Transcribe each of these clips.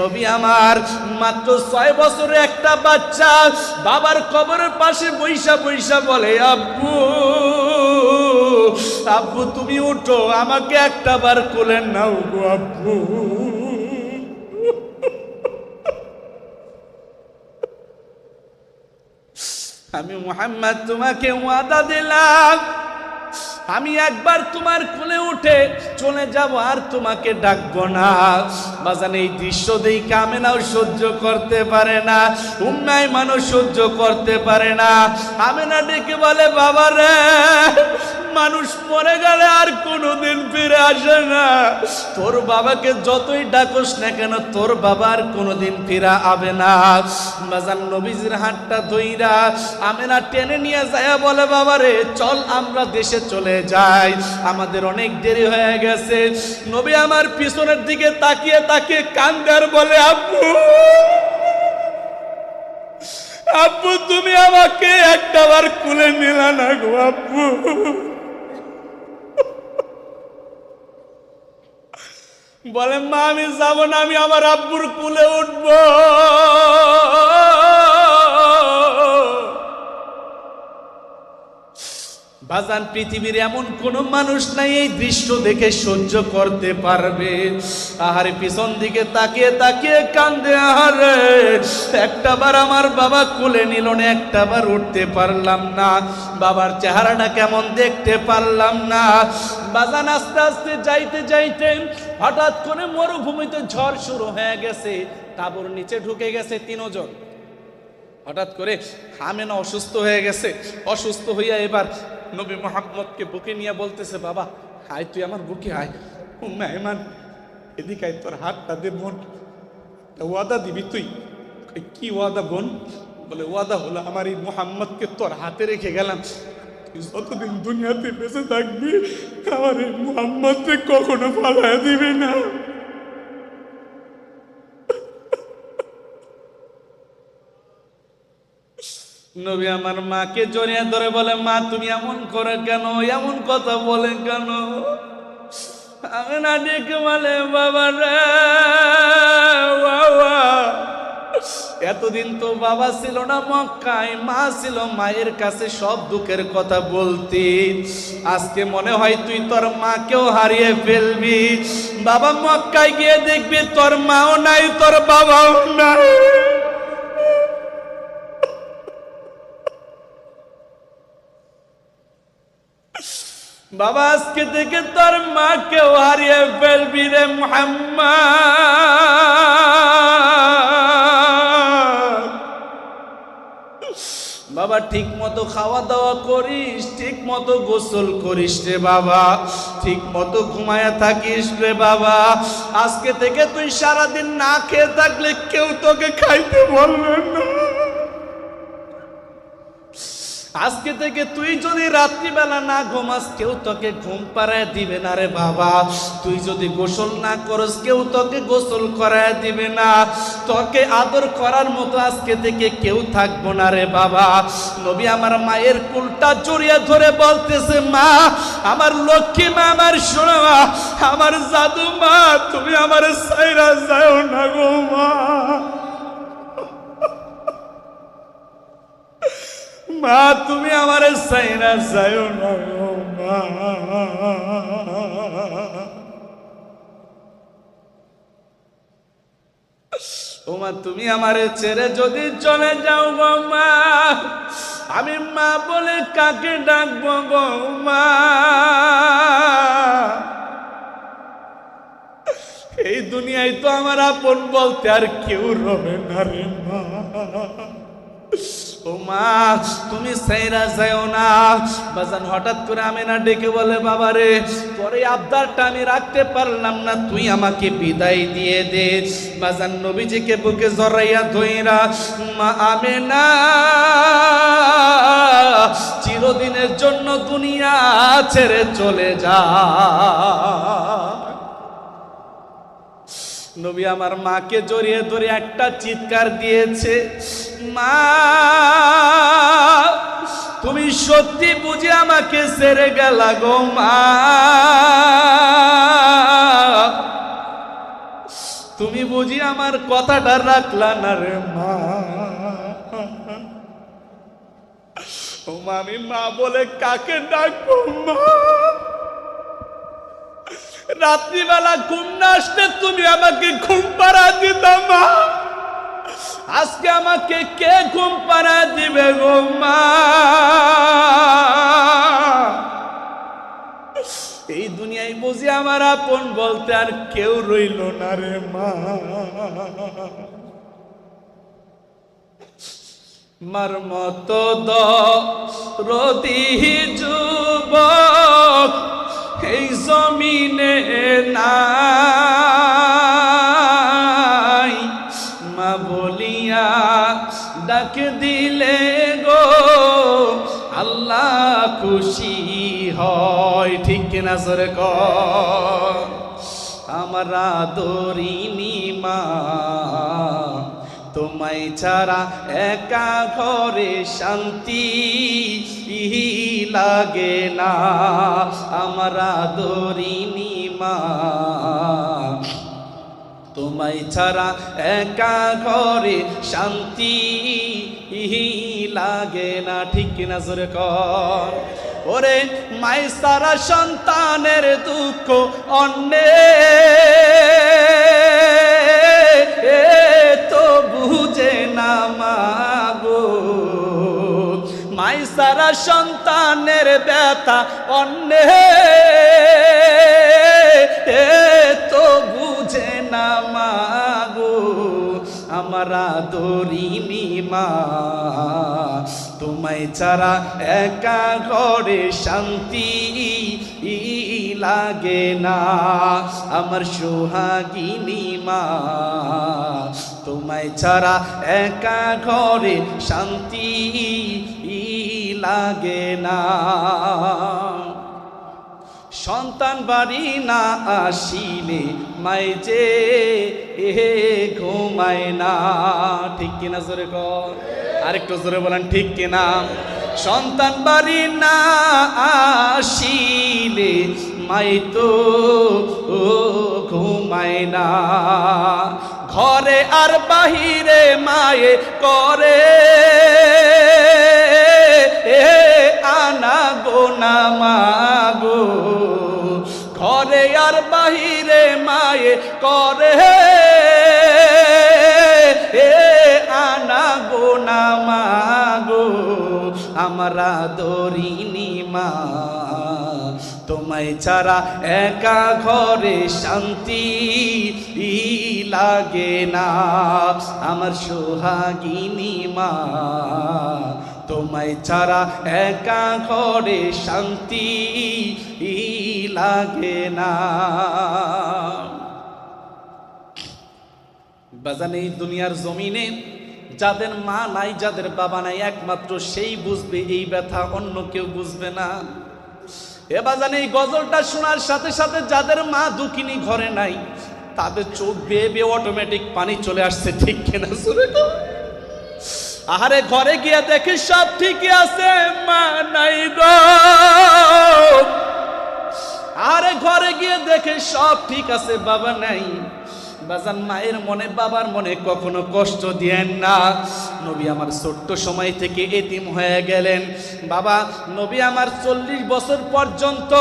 নবী আমার, মাত্র ছয় বছরে একটা বাচ্চা, বাবার কবরের পাশে বৈশা বৈশা বলে, আব্বু আব্বু, তুমি উঠো, আমাকে একটা বার কোলেন নাও গো, আব্বু। আমি মোহাম্মদ, তোমাকে ওয়াদা দিলাম আমি একবার তোমার কোলে উঠে চলে যাব আর তোমাকে ডাকবো না। বাজান, এই দৃশ্য দেই কামেনাও সহ্য করতে পারে না উন্নয় মানুষ সহ্য করতে পারে না। আমেনা ডেকে বলে, বাবা রে, মানুষ মরে গেলে আর কোনোদিন ফিরে আসে না। তোর বাবাকে যতই ডাকোস না কেন, তোর বাবা আর কোনোদিন ফিরা আবে না। বাজান, নবীজির হাতটা ধইরা আমেনা টেনে নিয়ে যায়, বলে, বাবা রে, চল আমরা দেশে চলে যাই আমাদের অনেক দেরি হয়ে গেছে। নবী আমার পিছনের দিকে তাকিয়ে তাকিয়ে কান্দার বলে, আব্বু আব্বু, তুমি আমাকে একটা বার কুলে নিলা না গো, আব্বু। বলে, মা, আমি যাব না, আমি আমার আব্বুর কুলে উঠবো। বাজান, পৃথিবীর এমন কোন মানুষ নাই এই দৃশ্য দেখে সহ্য করতে পারবে। আহারে, পিছন দিকে তাকিয়ে তাকিয়ে কান্দে, আহারে। একটা বার আমার বাবা কোলে নিল না, একটা বার উঠতে পারলাম না। বাবার চেহারাটা কেমন দেখতে পারলাম না। বাজান আস্তে আস্তে যাইতে যাইতে হঠাৎ করে মরুভূমিতে ঝড় শুরু হয়ে গেছে। তাবুর নিচে ঢুকে গেছে তিনজন। হঠাৎ করে হামেনা অসুস্থ হয়ে গেছে। অসুস্থ হইয়া এবার নবী মোহাম্মদকে বুকে নিয়ে বলতেছে বাবা হাই তুই আমার বুকে আয়। মেহমান এদিকে আয়, তোর হাতটা দে বোন। ওয়াদা দিবি তুই? কি ওয়াদা বোন? বলে ওয়াদা হলো আমার এই মোহাম্মদকে তোর হাতে রেখে গেলাম। যতদিন দুনিয়াতে বেঁচে থাকবি আমার এই মোহাম্মদকে কখনো ফালায় দিবে না। নবী আমার মাকে জড়িয়ে ধরে বলে, মা, তুমি এমন করে কেন? এমন কথা বলে কেন? আমি না ডেকে বলে, বাবা রে, বাবা। এতদিন তো বাবা ছিল না মক্কায়, মা ছিল মায়ের কাছে সব দুঃখের কথা বলতি। আজকে মনে হয় তুই তোর মাকেও হারিয়ে ফেলবি। বাবা মক্কায় গিয়ে দেখবি তোর মাও নাই, তোর বাবাও নাই। বাবা, আজকে থেকে তোর মাকে হারিয়ে ফেলবি রে বাবা ঠিক মতো খাওয়া দাওয়া করিস ঠিক মতো গোসল করিস রে বাবা ঠিক মতো ঘুমায়া থাকিস রে বাবা। আজকে থেকে তুই সারাদিন না খেয়ে থাকলে কেউ তোকে খাইতে বলবে না। আজকে থেকে তুই যদি রাত্রিবেলা না ঘুমাস, কেউ তোকে ঘুম পাড়ায় দিবে না রে বাবা। তুই যদি গোসল না করস, কেউ তোকে গোসল করায় দিবে না। তোকে আদর করার মতো আজকে থেকে কেউ থাকব না রে বাবা। নবী আমার মায়ের কুলটা জড়িয়ে ধরে বলতেছে, মা, আমার লক্ষ্মী মা, আমার সোনা আমার জাদু মা, তুমি আমার সাইরা যাও না গো মা। মা, তুমি আমার সাইনা যাও না মা। ও মা, তুমি আমারে ছেড়ে যদি চলে যাও গো মা, আমি মা বলে কাকে ডাকবো গো মা। এই দুনিয়ায় তো আমার আপন বলতে আর কেউ রবে না রে মা। ও মা তুমি সাইরা যাও না। বাজান, হঠাৎ করে আমি না ডেকে বলে বাবা রে পরে আবদারটা আমি রাখতে পারলাম না, তুই আমাকে বিদায় দিয়ে দে। বাজান, নবীজিকে বুকে জড়াইয়া ধইরা, মা আমি না চিরদিনের জন্য দুনিয়া ছেড়ে চলে যা। নবী আমার মাকে জড়িয়ে ধরে একটা চিৎকার দিয়েছে, মা, তুমি সত্যি বুঝে আমাকে সেরে গেলা গো, মা। তুমি বুঝি আমার কথাটা রাখলা না রে, মা। ও মা, আমি মা বলে কাকে ডাকবো, মা? রাত্রিবেলা ঘুম না আসলে তুমি আমাকে ঘুম পাড়া দিতাম মা। আজকে আমাকে কে ঘুম পাড়া দিবে গো, মা? এই দুনিয়ায় বুঝি আমার আপন বলতে আর কেউ রইল না রে, মা। মার দ রতি যুবক এই জমিনে নাই। মা বলিয়া ডাক দিলে গো, আল্লাহ খুশি হয়। ঠিক কিনা সরে আমার আদরিনী মা তোমায় ছাড়া একা ঘরে শান্তি লাগে না। আমরা আদরিনী মা, তোমায় ছাড়া একা ঘরে শান্তি লাগে না। ঠিক কিনা জোরে কর। ওরে মাই সারা সন্তানের দুঃখ অন্যে। তো বুঝে না মাগো। মাই সারা সন্তানের ব্যথা অন্যে তো বুঝে না মাগো, আমার আদরিনী মা তোমায় ছাড়া একা ঘরে শান্তি লাগে না। আমার সোহাগিনী মা, তোমায় ছাড়া একা ঘরে শান্তি লাগে না। সন্তান বাড়ি না আসিলে মাই যে এ ঘুমায় না। ঠিক কিনা জোরে কর আরেকটু জোরে বলেন, ঠিক কিনা সন্তান বাড়ি না আসিলে মাই তো, ও ঘুমাই না। ঘরে আর বাহিরে মায়ে করে আনা গোনা মাগো ঘরে আর বাহিরে মায়ে করে আনা গোনা মাগো আমরা দরিনী মা তোমায় ছাড়া একা ঘরে শান্তি লাগে না। আমার সোহাগিনী মা, তোমায় ছাড়া একা ঘরে শান্তি লাগে না। বাজান, এই দুনিয়ার জমিনে যাদের মা নাই, যাদের বাবা নাই, একমাত্র সেই বুঝবে, এই ব্যথা অন্য কেউ বুঝবে না। এ জানে এই গজলটা শোনার সাথে সাথে যাদের মা দুকিনি ঘরে নাই, তাদের চোখ বেয়ে বেয়ে অটোমেটিক পানি চলে আসছে, ঠিক কেনা শুনে আহারে ঘরে গিয়ে দেখে সব ঠিকই আছে, মা নাই আরে ঘরে গিয়ে দেখে সব ঠিক আছে, বাবা নাই। বাজান মায়ের মনে, বাবার মনে কখনো কষ্ট দিয়েন না। নবী আমার ছোট্ট সময় থেকে এতিম হয়ে গেলেন। বাবা, নবী আমার চল্লিশ বছর পর্যন্ত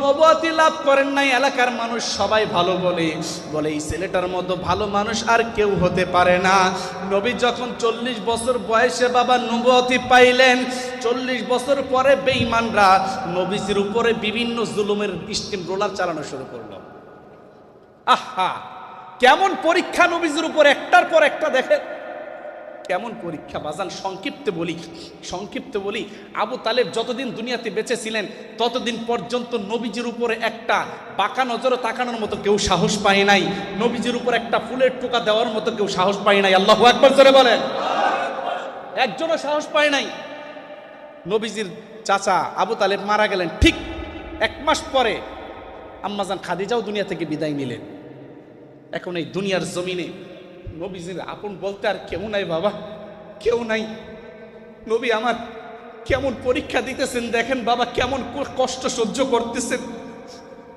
নবতি লাভ করেন নাই, এলাকার মানুষ সবাই ভালো বলে। বলে, এই ছেলেটার মতো ভালো মানুষ আর কেউ হতে পারে না। নবী যখন চল্লিশ বছর বয়সে বাবা নবতি পাইলেন, চল্লিশ বছর পরে বেঈমানরা নবীজির উপরে বিভিন্ন জুলুমের স্টিম রোলার চালানো শুরু করল। আহা! কেমন পরীক্ষা নবীজির উপর একটার পর একটা দেখে? কেমন পরীক্ষা? বাজান, সংক্ষিপ্ত বলি সংক্ষিপ্ত বলি। আবু তালেব যতদিন দুনিয়াতে বেঁচে ছিলেন ততদিন পর্যন্ত নবীজির উপরে একটা বাঁকা নজরে তাকানোর মতো কেউ সাহস পায় নাই। নবীজির উপর একটা ফুলের টোকা দেওয়ার মতো কেউ সাহস পায় নাই। আল্লাহ একবার জোরে বলেন। একজনও সাহস পায় নাই। নবীজির চাচা আবু তালেব মারা গেলেন ঠিক এক মাস পরে। আম্মাজান খাদিজাও দুনিয়া থেকে বিদায় নিলেন। এখন এই দুনিয়ার জমিনে নবীজির আপন বলতে আর কেউ নাই বাবা, কেউ নাই। নবী আমার কেমন পরীক্ষা দিতেছেন দেখেন বাবা, কেমন কষ্ট সহ্য করতেছেন।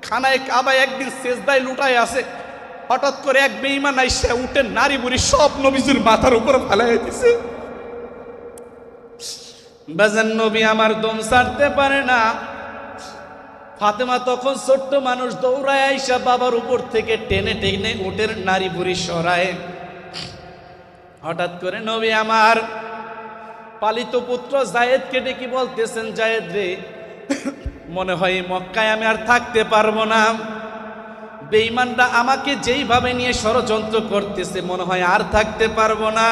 খানায় কাবায় একদিন সেজদায় লুটায় আসে হঠাৎ করে এক বেইমান আইসা উঠে নারী বুড়ি সব নবীজির মাথার উপর ফালাই দিছে। বাজান, নবী আমার দম ছাড়তে পারে না। ফাতেমা তখন ছোট্ট মানুষ দৌড়ায় আইসা বাবার উপর থেকে টেনে টেনে উটের নারী বুড়ি সরায়। হঠাৎ করে নবী আমার পালিত পুত্র জায়েদকে ডেকে বলতেছেন, জায়েদ রে, মনে হয় মক্কায় আমি আর থাকতে পারব না। বেঈমানরা আমাকে যেইভাবে নিয়ে ষড়যন্ত্র করতেছে, মনে হয় আর থাকতে পারব না।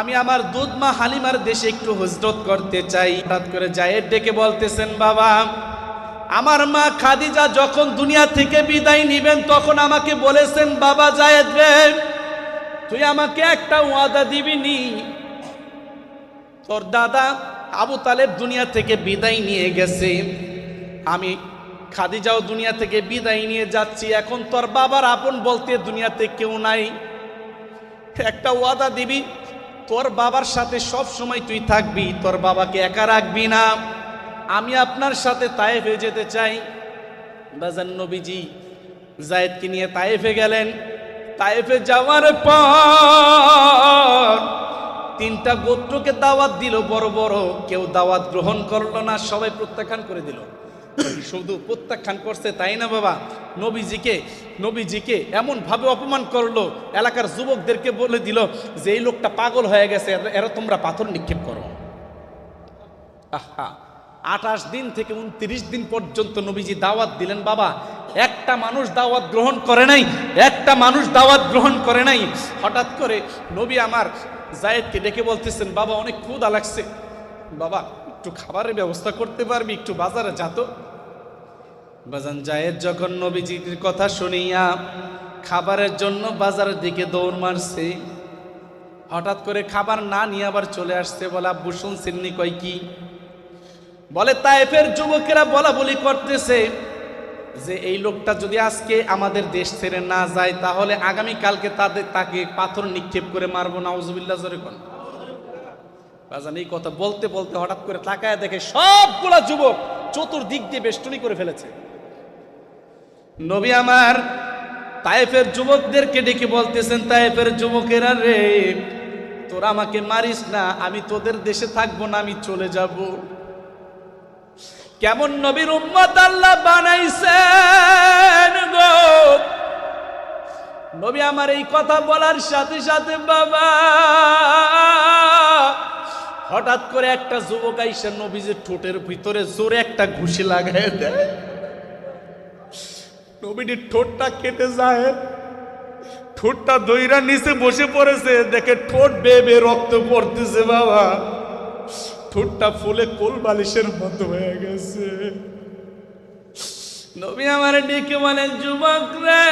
আমি আমার দুধ মা হালিমার দেশে একটু হজরত করতে চাই। হঠাৎ করে জায়েদ ডেকে বলতেছেন, বাবা আমার মা খাদিজা যখন দুনিয়া থেকে বিদায় নিবেন, তখন আমাকে বলেছেন, বাবা জায়েদ রে, তুই আমাকে একটা ওয়াদা দিবি নি। তোর দাদা আবু তালেব দুনিয়া থেকে বিদায় নিয়ে গেছে। আমি খাদিজাও দুনিয়া থেকে বিদায় নিয়ে যাচ্ছি। এখন তোর বাবার আপন বলতে দুনিয়াতে কেউ নাই। একটা ওয়াদা দিবি, তোর বাবার সাথে সব সময় তুই থাকবি, তোর বাবাকে একা রাখবি না। আমি আপনার সাথে তায়েফে যেতে চাই। বাজান নবীজি জায়েদকে নিয়ে তায়েফে গেলেন। তায়েফে যাওয়ার পর তিনটা গোত্রকে দাওয়াত দিল, বড় বড়। কেউ দাওয়াত গ্রহণ করল না, সবাই প্রত্যাখ্যান করে দিল। শুধু প্রত্যাখ্যান করছে তাই না বাবা? নবীজিকে নবীজিকে এমন ভাবে অপমান করল, এলাকার যুবকদেরকে বলে দিল যে, এই লোকটা পাগল হয়ে গেছে, এরা তোমরা পাথর নিক্ষেপ করো। আহা! আঠাশ দিন থেকে উনত্রিশ দিন পর্যন্ত নবীজি দাওয়াত দিলেন, বাবা, একটা মানুষ দাওয়াত গ্রহণ করে নাই, একটা মানুষ দাওয়াত গ্রহণ করে নাই। হঠাৎ করে নবী আমার জায়েদকে ডেকে বলতেছেন, বাবা, অনেক ক্ষুদা লাগছে। বাবা, একটু খাবারের ব্যবস্থা করতে পারবি, একটু বাজারে যাতো বাজান জায়েদ যখন নবীজির কথা শুনিয়া খাবারের জন্য বাজারের দিকে দৌড় মারছে, হঠাৎ করে খাবার না নিয়ে আবার চলে আসছে বলে, আব্বু শুনছেননি কয় কি? বলে তাইফের যুবকেরা বলা বলি করতেছে যে এই লোকটা যদি আজকে আমাদের দেশ ছেড়ে না যায়, তাহলে আগামী কালকে তাদের তাকে পাথর নিক্ষেপ করে মারবো, নাউজুবিল্লাহ জোরে কোন। এই কথা বলতে বলতে হঠাৎ করে তাকায় দেখে সবগুলা যুবক চতুর্দিক দিয়ে বেষ্টনী করে ফেলেছে। নবী আমার, তায়েফের যুবকদেরকে ডেকে বলতেছেন, তায়েফের যুবকেরা রে, তোরা আমাকে মারিস না, আমি তোদের দেশে থাকব না, আমি চলে যাব। কেমন নবীর উম্মত আল্লাহ বানাইছেন গো? নবী আমার এই কথা বলার সাথে সাথে, বাবা, হঠাৎ করে একটা যুবক আইসা নবীজের ঠোঁটের ভিতরে জোরে একটা ঘুষি লাগাই দেয়। নবীটির ঠোঁটটা কেটে যায়, ঠোঁটটা দইরা নিচে বসে পড়েছে, দেখে ঠোঁট বেয়ে বেয়ে রক্ত পড়তেছে, বাবা। ঠোঁটটা ফুলে কোল বালিশের মতো হয়ে গেছে। নবী আমার ডেকে মানে যুবক রে,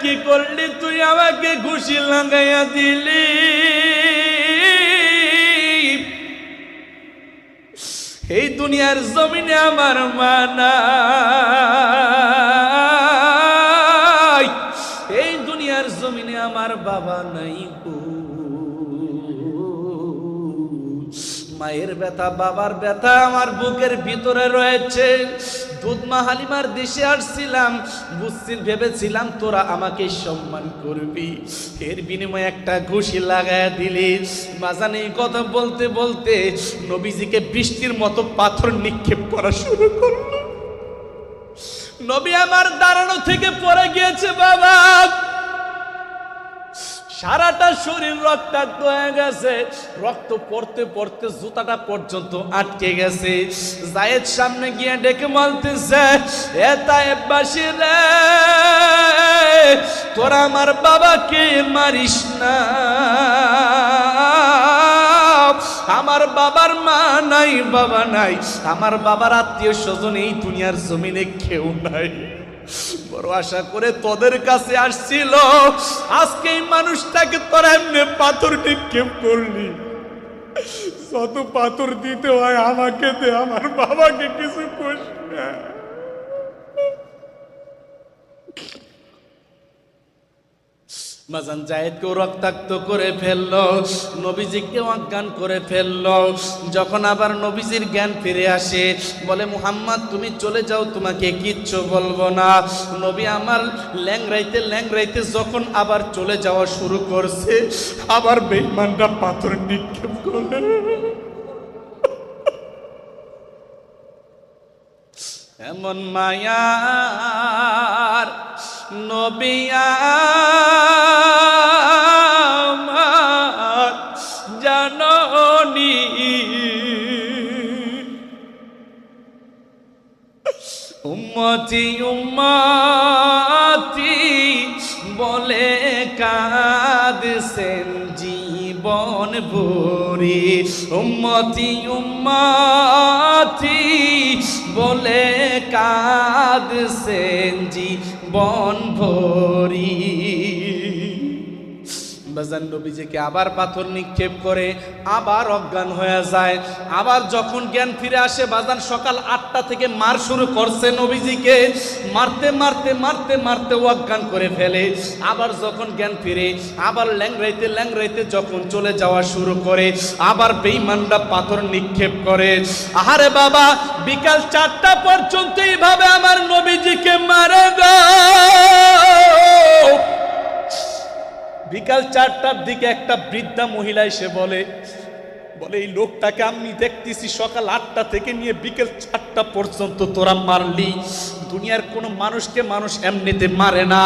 কি করলি তুই আমাকে ঘুষি লাগাইয়া দিলি? এই দুনিয়ার জমিনে আমার মানা এই দুনিয়ার জমিনে আমার বাবা নাই। মায়ের ব্যথা, বাবার ব্যথা আমার বুকের ভিতরে রয়েছে। দুধমা হালিমার দেশে আসছিলাম, বুঝছিল, ভেবেছিলাম তোরা আমাকে সম্মান করবি। এর বিনিময়ে একটা ঘুষি লাগায় দিলি। বাজান এই কথা বলতে বলতে নবীজিকে বৃষ্টির মতো পাথর নিক্ষেপ করা শুরু করল। নবী আমার দাঁড়ানো থেকে পড়ে গিয়েছে, বাবা। সারাটা শরীর রক্তাক্ত হয়ে গেছে। রক্ত পড়তে পড়তে জুতাটা পর্যন্ত আটকে গেছে। জায়েদ সামনে গিয়ে ডেকে বলতেছে, এ তায়েববাসী রে, তোরা আমার বাবাকে মারিস না। আমার বাবার মা নাই, বাবা নাই। আমার বাবার আত্মীয় স্বজন এই দুনিয়ার জমিনে কেউ নাই। বড় আশা করে তোদের কাছে আসছিল। আজকে এই মানুষটাকে তোরা এমনি পাথর নিক্ষেপ করলি যত পাথর দিতে হয় আমাকে দে, আমার বাবাকে কিছু করিস না। বাজান জায়েদকেও রক্তাক্ত করে ফেলল নবীজিকে অজ্ঞান করে ফেলল। যখন আবার নবীজির জ্ঞান ফিরে আসে, বলে, মুহাম্মদ, তুমি চলে যাও, তোমাকে কিচ্ছু বলব না। নবী আমার ল্যাংরাইতে ল্যাংরাইতে যখন আবার চলে যাওয়া শুরু করছে, আবার বেইমানরা পাথর নিক্ষেপ করে। এমন মায়ার নবিয়ার জাননি। উম্মতি উম্মতি বলে কাঁদছেন জীবন ভরি। উম্মতি উম্মতি বলে কাঁদছেন জীবন ভরি। বাজান নবীজিকে আবার পাথর নিক্ষেপ করে আবার অজ্ঞান হয়ে যায়। আবার যখন জ্ঞান ফিরে আসে, বাজান সকাল আটটা থেকে মার শুরু করছে নবীজিকে। মারতে মারতে মারতে মারতে অজ্ঞান করে ফেলে। আবার যখন জ্ঞান ফিরে, আবার ল্যাংরাইতে ল্যাংরাইতে যখন চলে যাওয়া শুরু করে, আবার বেইমানরা পাথর নিক্ষেপ করে। আহারে বাবা, বিকাল চারটা পর্যন্ত এইভাবে আমার নবীজিকে মারে গো। বিকাল চারটার দিকে একটা বৃদ্ধা মহিলা এসে বলে বলে, এই লোকটাকে আমি দেখতেছি সকাল আটটা থেকে নিয়ে বিকেল চারটা পর্যন্ত তোরা মারলি। দুনিয়ার কোনো মানুষকে মানুষ এমনিতে মারে না।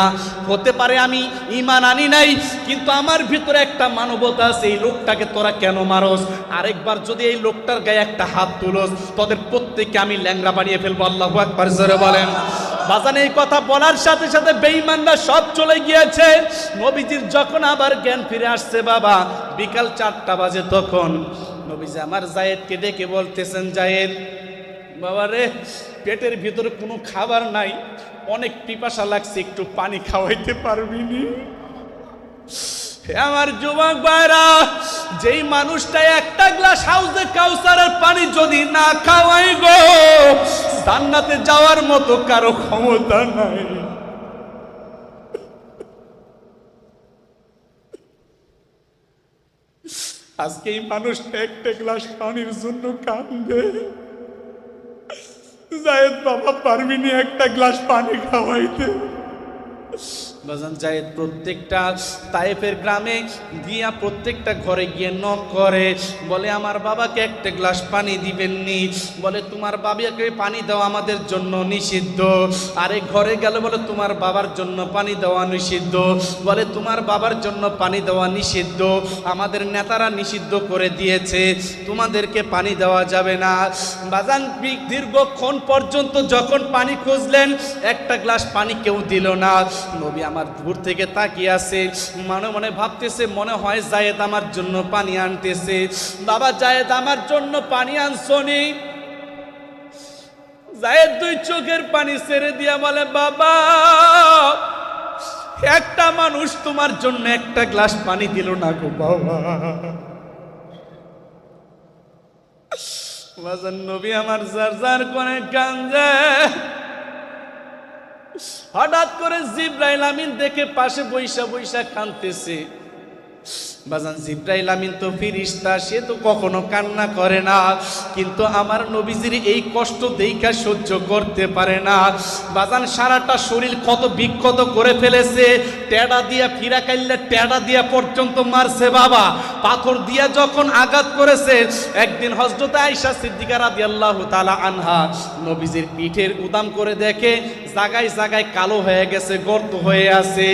হতে পারে আমি ইমান আনি নাই, কিন্তু আমার ভিতরে একটা মানবতা আছে, এই লোকটাকে তোরা কেন মারস? আরেকবার যদি এই লোকটার গায়ে একটা হাত তুলস, তোদের প্রত্যেককে আমি ল্যাংরা বানিয়ে ফেলব। আল্লাহ একবার জোরে বলেন। বাজান এই কথা বলার সাথে সাথে বেঈমানরা সব চলে গিয়েছে। নবীজির যখন আবার জ্ঞান ফিরে আসছে, বাবা, বিকাল চারটা বাজে তখন। নবীজি আমার জায়েদকে ডেকে বলতেছেন, জায়েদ, বাবা রে, পেটের ভিতরে কোনো খাবার নাই। অনেক পিপাসা লাগছে, একটু পানি খাওয়াইতে পারবি নি? আমার যুবক ভাইরা, যেই মানুষটা একটা গ্লাস হাউসে কাউসারের পানি যদি না খাওয়াই গো জান্নাতে যাওয়ার মতো কারও ক্ষমতা নাই। আজকে এই মানুষটা একটা গ্লাস পানির জন্য কান্দে। জায়দ বাবা পারবিনি একটা গ্লাস পানি খাওয়াইতে? বাজান জায়েদ, প্রত্যেকটা তাইফের গ্রামে গিয়া প্রত্যেকটা ঘরে গিয়ে নক করে, বলে, আমার বাবাকে একটা গ্লাস পানি দিবেননি। বলে, তোমার বাবাকে পানি দেওয়া আমাদের জন্য নিষিদ্ধ। আরে, ঘরে গেলে, বলে, তোমার বাবার জন্য পানি দেওয়া নিষিদ্ধ। বলে, তোমার বাবার জন্য পানি দেওয়া নিষিদ্ধ। আমাদের নেতারা নিষিদ্ধ করে দিয়েছে। তোমাদেরকে পানি দেওয়া যাবে না। বাজান, দীর্ঘক্ষণ পর্যন্ত যখন পানি খুঁজলেন, একটা গ্লাস পানি কেউ দিল না। নবী আমার দূর থেকে তাকিয়ে আছে। মনে মনে ভাবতেছে, মনে হয় জায়েদ আমার জন্য পানি আনতেছে। বাবা, জায়েদ আমার জন্য পানি আনছনি জায়েদ দুই চোখের পানি ছেড়ে দিয়া বলে, বাবা, একটা মানুষ তোমার জন্য একটা গ্লাস পানি দিল না গো বাবা। নবী আমার জার জার করে কান্দে। হঠাৎ করে জিব্রাইল আমিন দেখে পাশে বৈশা বৈশা কানতেছে বাজান জিব্রাইল আমিন তো ফিরিস্তা, সে তো কখনো কান্না করে না। কিন্তু আমার নবীজির এই কষ্ট দেইখা সহ্য করতে পারে না। বাজান সারাটা শরীর কত বিক্ষত করে ফেলেছে। টেডা দিয়া ফিরা কাইল্লা, টেডা দিয়া পর্যন্ত মারছে বাবা। পাথর দিয়া যখন আঘাত করেছে, একদিন হজরত আইসা সিদ্দিকা রাদিয়াল্লাহু তাআলা আনহা নবীজির পিঠের উদাম করে দেখে, জাগায় জাগায় কালো হয়ে গেছে, গর্ত হয়ে আছে।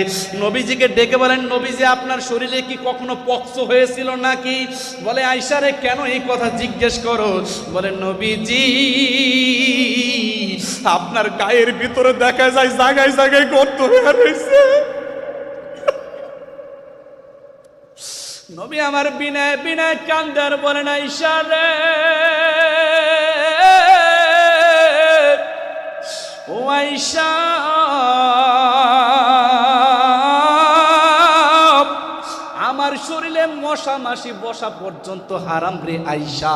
নবীজিকে ডেকে বলেন, নবীজি, আপনার শরীরে কি কখনো পক্স হয়েছিল নাকি? বলে আইসারে কেন এই কথা জিজ্ঞেস করো? বলে, নবীজি, আপনার গায়ের ভিতরে দেখা যায় জাগায় জাগায় গর্ত হয়ে রয়েছে। নবী আমার বিনয় বিনয় কান্দার বলেন আইসারে ও আইসা মশা মাসি বসা পর্যন্ত হারাম রে আইসা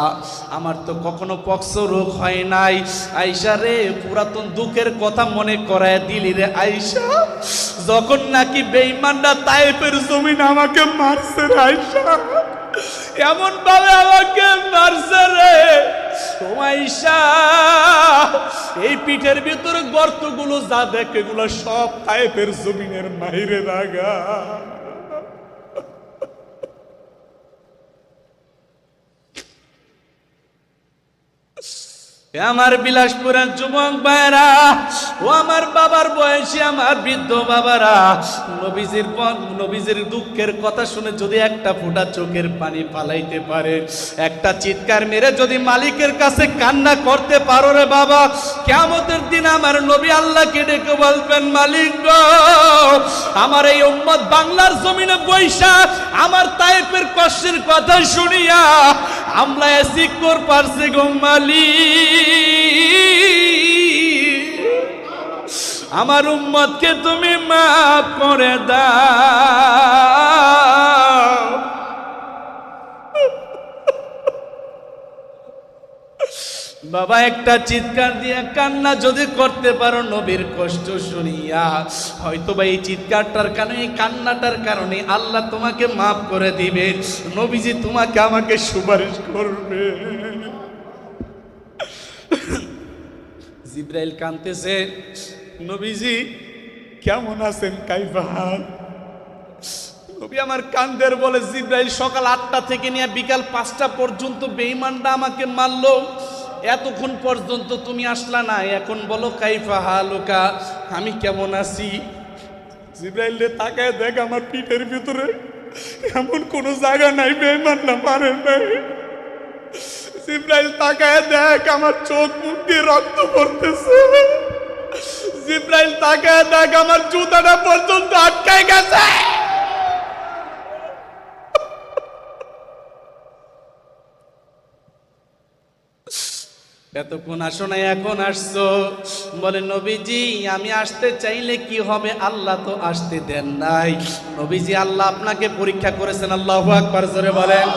আমার তো কখনো পক্স রোগ হয় নাই। আইসা রে, পুরাতন দুঃখের কথা মনে করায় দিলি রে আইসা যখন নাকি বেইমানরা তাইফের জমিন আমাকে মারছে রে আইসা এমন ভাবে আমাকে মারছে রে। আইসা এই পিঠের ভিতরে গর্তগুলো যা দেখে, এগুলো সব তাইফের জমিনের মাইরে লাগা আমার বিলাসপুরের যুবক ভাইরা ও আমার বাবার বয়সী আমার বৃদ্ধ বাবারা, নবীজির নবীজির দুঃখের কথা শুনে যদি একটা ফোঁটা চোখের পানি পালাইতে পারে, একটা চিৎকার মেরে যদি মালিকের কাছে কান্না করতে পারো রে বাবা কেমতের দিন আমার নবী আল্লাহকে ডেকে বলবেন, মালিক আমার এই উম্মত বাংলার জমিনে বৈশা, আমার তাইফের কষ্টের কথা শুনিয়া আমরা এসি কর পারছি গো মালিক। আমার উম্মতকে তুমি মাফ করে দাও। বাবা, একটা চিৎকার দিয়ে কান্না যদি করতে পারো, নবীর কষ্ট শুনিয়া হয়তো বা এই চিৎকারটার কারণে, এই কান্নাটার কারণে আল্লাহ তোমাকে মাফ করে দিবে। নবীজি তোমাকে আমাকে সুপারিশ করবে। জিব্রাইল কানতেছে নবীজি, কেমন আছেন কাইফাহাল নবী আমার কান্দের বলে, জিব্রাইল, সকাল আটটা থেকে নিয়ে বিকাল পাঁচটা পর্যন্ত বেইমানটা আমাকে মারলো। এতক্ষণ পর্যন্ত তুমি আসলা না। এখন বলো, কাইফা হালুকা, আমি কেমন আছি? জিব্রাইল রে তাকায় দেখ আমার পিঠের ভিতরে, এমন কোনো জায়গা নাই বেইমান না পারে নাই। জিব্রাইল তাকায় দেখ, আমার চোখ মুখ দিয়ে রক্ত পড়তেছে। জিব্রাইল তাকায় দেখ, আমার জুতাটা পর্যন্ত আটকায় গেছে। এতক্ষণ আসো নাই, এখন আসছো। বলে, নবীজি, আমি আসতে চাইলে কি হবে? আল্লাহ তো আসতে দেন নাই। নবীজি, আল্লাহ আপনাকে পরীক্ষা করেছেন, আল্লাহ আকবার, জোরে বলেন।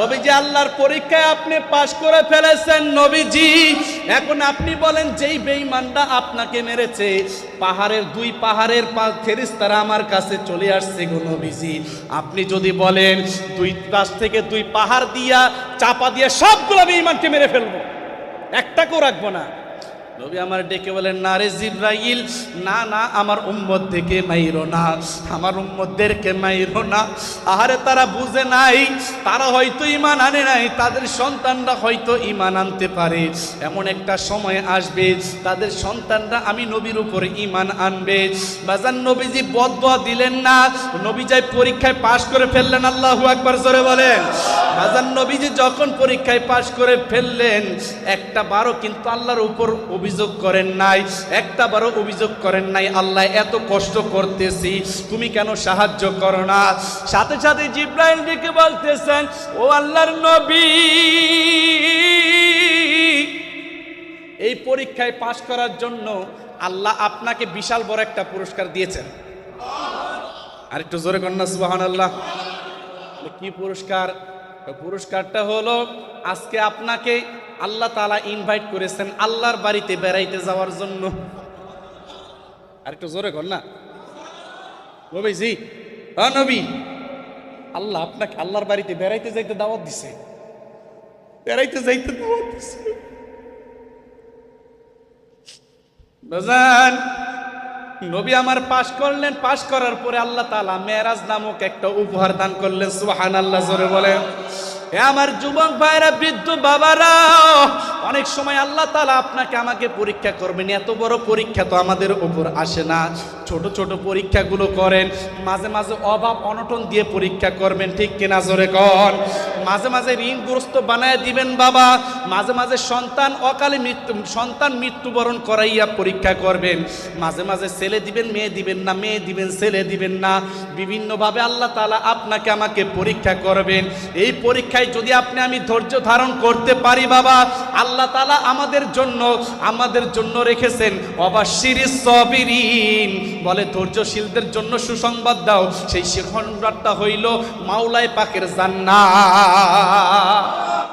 নবীজি আল্লাহর পরীক্ষায় আপনি পাশ করে ফেলেছেন, নবীজি। এখন আপনি বলেন, যেই বেঈমানটা আপনাকে মেরেছে, পাহাড়ের দুই পাহাড়ের ফেরিস্তারা আমার কাছে চলে আসছে গো নবীজি। আপনি যদি বলেন, দুই পাশ থেকে দুই পাহাড় দিয়া, চাপা দিয়ে সবগুলো বেইমানকে মেরে ফেলব একটাকেও রাখব না। নবী আমার ডেকে বলেন না রে জিব্রাইল, না না, আমার উম্মত থেকে মাইরো না, আমার উম্মতদেরকে মাইরো না। আহারে, তারা বুঝে নাই, তারা হয়তো ইমান আনে নাই, তাদের সন্তানরা হয়তো ইমান আনতে পারে। এমন একটা সময় আসবে, তাদের সন্তানরা আমি নবীর উপরে ইমান আনবে। বাজান নবীজি বদয়া দিলেন না, নবী যাই পরীক্ষায় পাশ করে ফেললেন, আল্লাহু একবার জোরে বলেন। বাজান নবীজি যখন পরীক্ষায় পাশ করে ফেললেন, একটা বারো কিন্তু আল্লাহর উপর অভিযোগ করেন নাই, একটা বারও অভিযোগ করেন নাই, আল্লাহ এত কষ্ট করতেছি, তুমি কেন সাহায্য করো না? সাথে সাথে জিব্রাইল ডেকে বলতেছেন, ও আল্লাহর নবী, এই পরীক্ষায় পাশ করার জন্য আল্লাহ আপনাকে বিশাল বড় একটা পুরস্কার দিয়েছেন। আর একটু জোরে কন্যা সুবাহান আল্লাহ কি পুরস্কার? পুরস্কারটা হলো, আজকে আপনাকে আল্লাহ তালা ইনভাইট করেছেন আল্লাহর বাড়িতে বেড়াইতে যাওয়ার জন্য। আর একটু জোরে কর না। নবীজি নবী, আল্লাহ আপনাকে আল্লাহর বাড়িতে বেড়াইতে যাইতে দাওয়াত দিছে। বেড়াইতে যাইতে দাওয়াত দিছে। নবী আমার পাশ করলেন, পাশ করার পরে আল্লাহ তালা মেরাজ নামক একটা উপহার দান করলেন। সুহান আল্লাহ জোরে বলে এ আমার যুবক ভাইরা বৃদ্ধ বাবারা অনেক সময় আল্লাহ তালা আপনাকে আমাকে পরীক্ষা করবেন। এত বড় পরীক্ষা তো আমাদের উপর আসে না। ছোট ছোট পরীক্ষাগুলো করেন, মাঝে মাঝে অভাব, অনটন দিয়ে পরীক্ষা করবেন, ঠিক কিনা জোরে কন? মাঝে মাঝে ঋণগ্রস্ত বানায় দিবেন বাবা। মাঝে মাঝে সন্তান অকালে মৃত্যু, সন্তান মৃত্যুবরণ করাইয়া পরীক্ষা করবেন। মাঝে মাঝে ছেলে দিবেন, মেয়ে দিবেন না, মেয়ে দিবেন, ছেলে দিবেন না। বিভিন্নভাবে আল্লাহ তালা আপনাকে আমাকে পরীক্ষা করবেন। এই পরীক্ষায় যদি আপনি আমি ধৈর্য ধারণ করতে পারি বাবা, আল্লাহ তালা আমাদের জন্য আমাদের জন্য রেখেছেন অবাশির সবিরিন। বলে ধৈর্যশীলদের জন্য সুসংবাদ দাও, সেই শিখনটা হইল মাওলায় পাকের জান্নাত।